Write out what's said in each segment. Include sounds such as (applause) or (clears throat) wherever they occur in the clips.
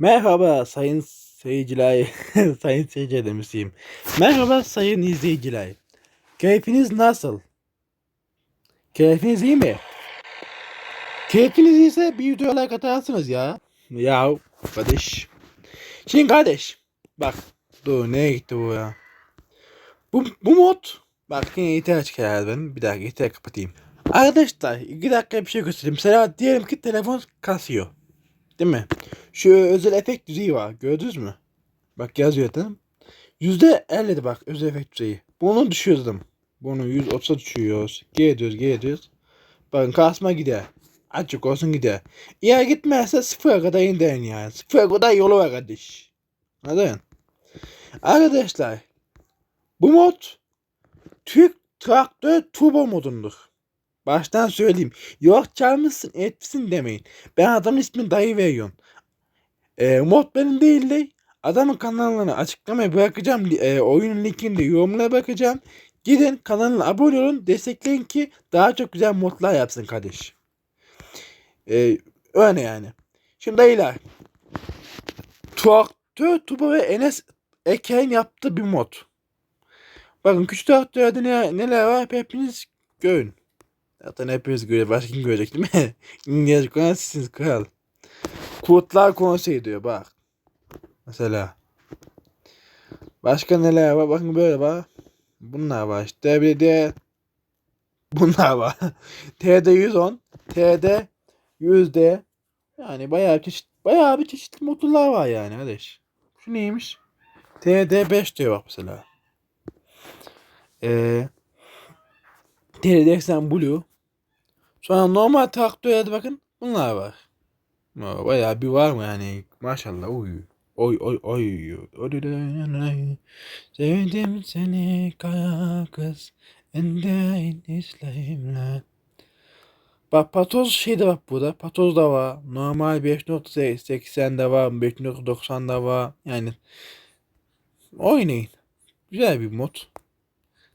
Merhaba sayın seyirciler, (laughs) sayın seyirciler demişim. Merhaba sayın izleyiciler. Keyfiniz nasıl? Keyfiniz iyi mi? Keyfiniz iyiyse bir video like atarsınız ya. Ya kardeş. Şimdi kardeş. Bak. Dur nereye gitti bu ya? Bu, bu mod. Bak yine çıkar herhalde benim. Bir dakika yeter kapatayım. Arkadaşlar iki dakika bir şey göstereyim. Mesela diyelim ki telefon kasıyor. Değil mi? Şu özel efekt düzeyi var. Gördünüz mü? Bak yazıyor mi? Yüzde elli bak özel efekt düzeyi. Bunu düşürdüm. Bunu 130'a düşüyoruz. G diyoruz G diyoruz. Bakın kasma gider. Açık olsun gider. Eğer gitmezse sıfıra kadar indirin yani. Sıfıra kadar yolu var kardeş. Anladın? Arkadaşlar. Bu mod Türk traktör turbo modundur. Baştan söyleyeyim. Yok çalmışsın etmişsin demeyin. Ben adamın ismini dayı veriyorum. E, mod benim değil de adamın kanalını açıklamaya bırakacağım. E, oyunun linkini de yorumlara bırakacağım. Gidin kanalına abone olun. Destekleyin ki daha çok güzel modlar yapsın kardeş. E, öyle yani. Şimdi dayılar. Traktör Tuba ve Enes Eken yaptığı bir mod. Bakın küçük traktörde ne, neler var hepiniz görün. Zaten hepiniz göre başka kim görecek değil mi? (laughs) İngilizce kullanan sizsiniz kral. Kurtlar konseyi diyor bak. Mesela. Başka neler var? Bakın böyle var. Bunlar var işte. Bir de (laughs) bunlar var. TD 110, TD 100D. Yani bayağı çeşit bayağı bir çeşitli motorlar var yani kardeş. Şu neymiş? TD 5 diyor bak mesela. Eee TD 80 Blue. Sonra normal traktörde bakın. Bunlar var. Bayağı bir var mı yani? Maşallah oy oy oy oy sevdim seni kaya kız. Enden izleyimle Bak patoz şey de bak burada. Patoz da var. Normal 5.80 de var 5.90 da var. Yani oynayın. Güzel bir mod.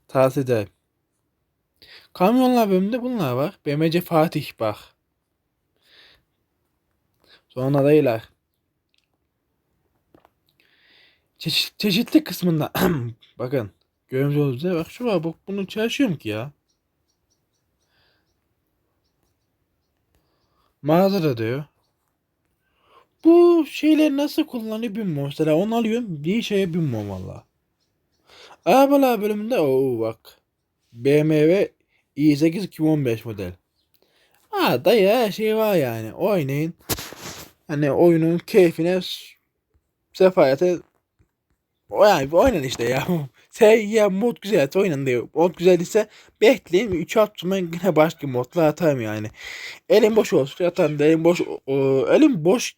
Tavsiye ederim Kamyonlar bölümünde bunlar var. BMC Fatih bak. Sonra dayılar. Çeşit, çeşitli kısmında (clears throat) bakın görmüş olduğunuz üzere bak şu var bak bunu çalışıyorum ki ya. Mağazada diyor. Bu şeyleri nasıl kullanıyor bilmiyorum. Mesela onu alıyorum bir şeye bilmiyorum valla. Arabalar bölümünde o bak. BMW i8 2015 model. Ha dayı her şey var yani. Oynayın. Hani oyunun keyfine sefayete o yani oynayın işte ya. (laughs) Sen ya mod güzel oynayın diyor. Mod güzel ise bekleyin 3 hafta yine başka modla atarım yani. Elim boş olsun atarım da elim boş o, elim boş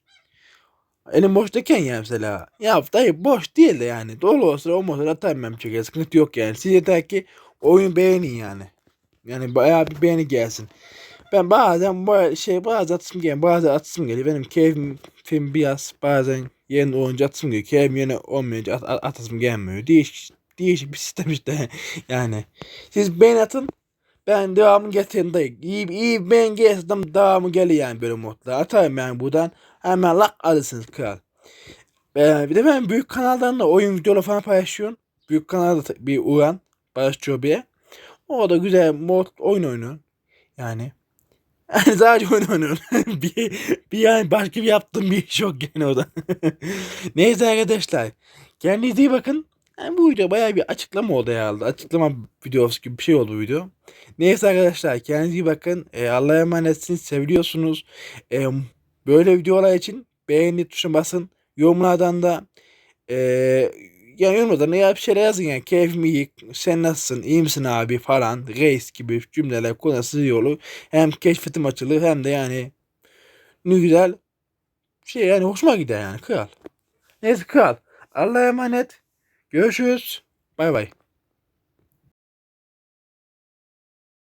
Elim boştayken ya mesela. Ya dayı boş değil de yani. Dolu olsa o motor atarım ben çeker. Sıkıntı yok yani. Siz yeter ki oyun beğenin yani. Yani bayağı bir beğeni gelsin. Ben bazen bu şey bazı atışım geliyor. Bazı atışım geliyor. Benim keyfim film biraz bazen yeni oyuncu atışım geliyor. Keyfim yeni olmayınca at, at, atışım gelmiyor. Değişik, değişik bir sistem işte. (laughs) yani. Siz beğeni atın. Ben devamını getirin dayı. İyi, iyi ben gelsem devamı geliyor yani böyle modlar. Atarım yani buradan. Hemen lak alırsınız kral. Ee, bir de ben büyük kanaldan da oyun videoları falan paylaşıyorum. Büyük kanalda bir uğran. Barış Çobi'ye. O da güzel mod oyun oynuyor. Yani. Yani (laughs) sadece oyun oynuyor. (laughs) bir, bir yani başka bir yaptığım bir iş yok yani o da. (laughs) Neyse arkadaşlar. Kendinize iyi bakın. Yani bu video bayağı bir açıklama oldu herhalde. Açıklama videosu gibi bir şey oldu bu video. Neyse arkadaşlar kendinize iyi bakın. E, Allah'a emanetsiniz. Seviliyorsunuz. E, böyle videolar için beğeni tuşuna basın. Yorumlardan da e, yani yorumlardan ya bir şeyler yazın yani keyfim iyi, sen nasılsın, iyi misin abi falan, reis gibi cümleler kullanırsınız iyi olur. Hem keşfetim açılır hem de yani ne güzel şey yani hoşuma gider yani kral. Neyse kral. Allah'a emanet. Görüşürüz. Bay bay.